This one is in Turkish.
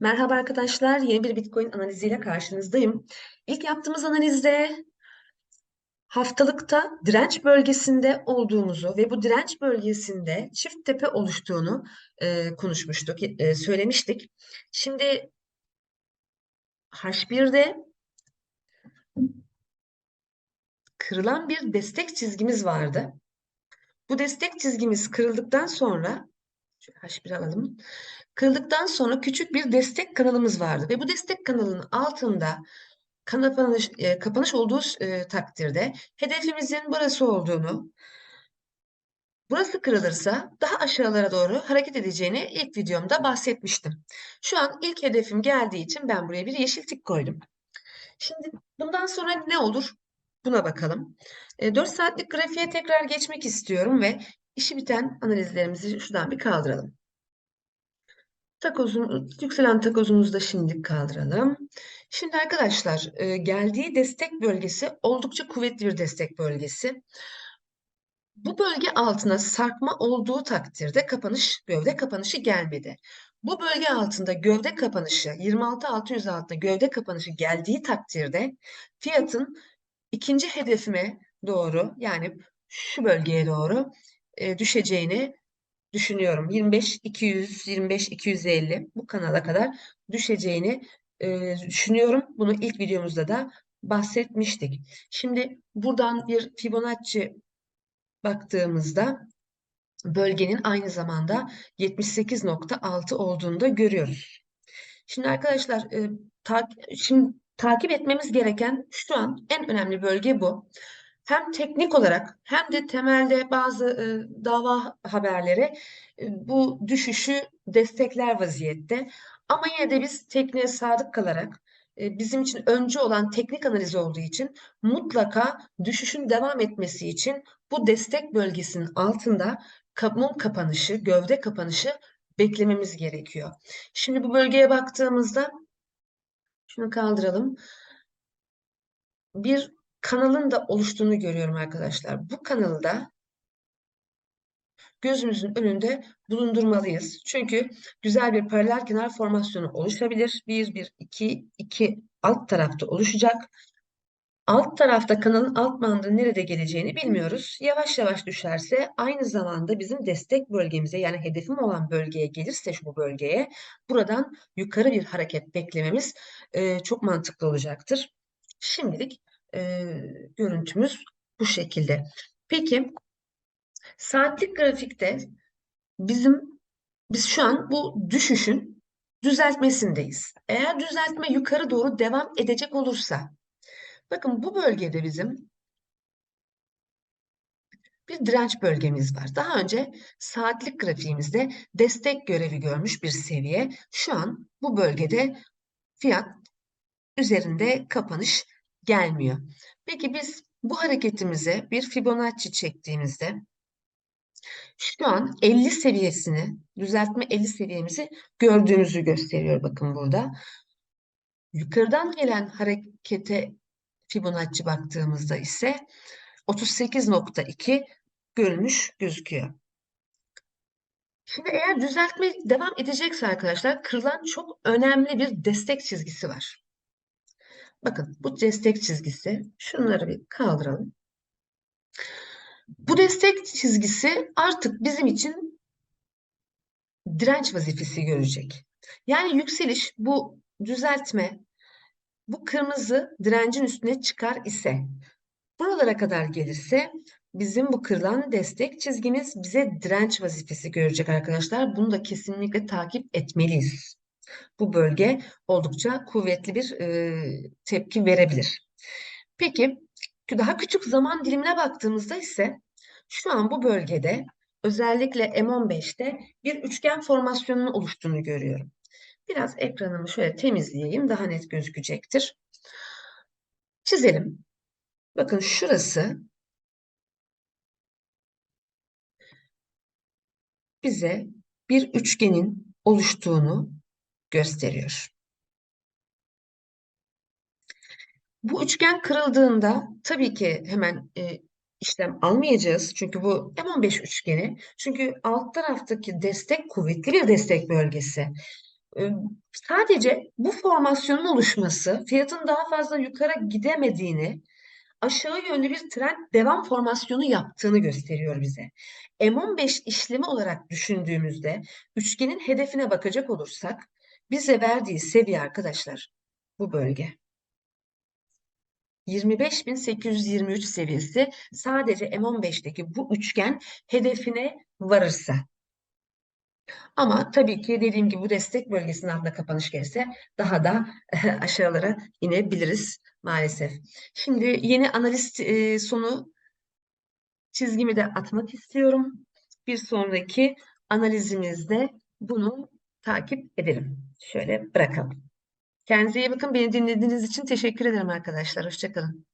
Merhaba arkadaşlar, yeni bir Bitcoin analiziyle karşınızdayım. İlk yaptığımız analizde haftalıkta direnç bölgesinde olduğumuzu ve bu direnç bölgesinde çift tepe oluştuğunu e, konuşmuştuk, e, söylemiştik. Şimdi H1'de kırılan bir destek çizgimiz vardı. Bu destek çizgimiz kırıldıktan sonra H1 alalım. Kırıldıktan sonra küçük bir destek kanalımız vardı ve bu destek kanalının altında kapanış, e, kapanış olduğu e, takdirde hedefimizin burası olduğunu, burası kırılırsa daha aşağılara doğru hareket edeceğini ilk videomda bahsetmiştim. Şu an ilk hedefim geldiği için ben buraya bir yeşil tik koydum. Şimdi bundan sonra ne olur? Buna bakalım. E, 4 saatlik grafiğe tekrar geçmek istiyorum ve işi biten analizlerimizi şuradan bir kaldıralım. Takozun, yükselen takozumuzu da şimdilik kaldıralım. Şimdi arkadaşlar e, geldiği destek bölgesi oldukça kuvvetli bir destek bölgesi. Bu bölge altına sarkma olduğu takdirde kapanış, gövde kapanışı gelmedi. Bu bölge altında gövde kapanışı 26600 altında gövde kapanışı geldiği takdirde fiyatın ikinci hedefime doğru yani şu bölgeye doğru e, düşeceğini düşünüyorum. 25 200 25 250 bu kanala kadar düşeceğini e, düşünüyorum. Bunu ilk videomuzda da bahsetmiştik. Şimdi buradan bir Fibonacci baktığımızda bölgenin aynı zamanda 78.6 olduğunu da görüyoruz. Şimdi arkadaşlar e, ta, şimdi takip etmemiz gereken şu an en önemli bölge bu hem teknik olarak hem de temelde bazı e, dava haberleri e, bu düşüşü destekler vaziyette. Ama yine de biz tekniğe sadık kalarak e, bizim için öncü olan teknik analiz olduğu için mutlaka düşüşün devam etmesi için bu destek bölgesinin altında mum kapanışı, gövde kapanışı beklememiz gerekiyor. Şimdi bu bölgeye baktığımızda şunu kaldıralım. Bir kanalın da oluştuğunu görüyorum arkadaşlar. Bu kanalı da gözümüzün önünde bulundurmalıyız. Çünkü güzel bir paralel kenar formasyonu oluşabilir. 1, 1, 2, 2 alt tarafta oluşacak. Alt tarafta kanalın alt bandı nerede geleceğini bilmiyoruz. Yavaş yavaş düşerse aynı zamanda bizim destek bölgemize yani hedefim olan bölgeye gelirse şu bölgeye buradan yukarı bir hareket beklememiz e, çok mantıklı olacaktır. Şimdilik e, görüntümüz bu şekilde. Peki saatlik grafikte bizim biz şu an bu düşüşün düzeltmesindeyiz. Eğer düzeltme yukarı doğru devam edecek olursa bakın bu bölgede bizim bir direnç bölgemiz var. Daha önce saatlik grafiğimizde destek görevi görmüş bir seviye. Şu an bu bölgede fiyat üzerinde kapanış gelmiyor. Peki biz bu hareketimize bir Fibonacci çektiğimizde şu an 50 seviyesini, düzeltme 50 seviyemizi gördüğümüzü gösteriyor bakın burada. Yukarıdan gelen harekete Fibonacci baktığımızda ise 38.2 görülmüş gözüküyor. Şimdi eğer düzeltme devam edecekse arkadaşlar kırılan çok önemli bir destek çizgisi var. Bakın bu destek çizgisi. Şunları bir kaldıralım. Bu destek çizgisi artık bizim için direnç vazifesi görecek. Yani yükseliş bu düzeltme bu kırmızı direncin üstüne çıkar ise buralara kadar gelirse bizim bu kırılan destek çizgimiz bize direnç vazifesi görecek arkadaşlar. Bunu da kesinlikle takip etmeliyiz bu bölge oldukça kuvvetli bir e, tepki verebilir. Peki daha küçük zaman dilimine baktığımızda ise şu an bu bölgede özellikle M15'te bir üçgen formasyonunun oluştuğunu görüyorum. Biraz ekranımı şöyle temizleyeyim daha net gözükecektir. Çizelim. Bakın şurası bize bir üçgenin oluştuğunu gösteriyor. Bu üçgen kırıldığında tabii ki hemen e, işlem almayacağız. Çünkü bu M15 üçgeni. Çünkü alt taraftaki destek kuvvetli bir destek bölgesi. Ee, Sadece bu formasyonun oluşması fiyatın daha fazla yukarı gidemediğini, aşağı yönlü bir trend devam formasyonu yaptığını gösteriyor bize. M15 işlemi olarak düşündüğümüzde üçgenin hedefine bakacak olursak bize verdiği seviye arkadaşlar bu bölge. 25.823 seviyesi sadece M15'teki bu üçgen hedefine varırsa. Ama tabii ki dediğim gibi bu destek bölgesinin altında kapanış gelirse daha da aşağılara inebiliriz maalesef. Şimdi yeni analiz e, sonu çizgimi de atmak istiyorum. Bir sonraki analizimizde bunu takip edelim. Şöyle bırakalım. Kendinize iyi bakın. Beni dinlediğiniz için teşekkür ederim arkadaşlar. Hoşçakalın.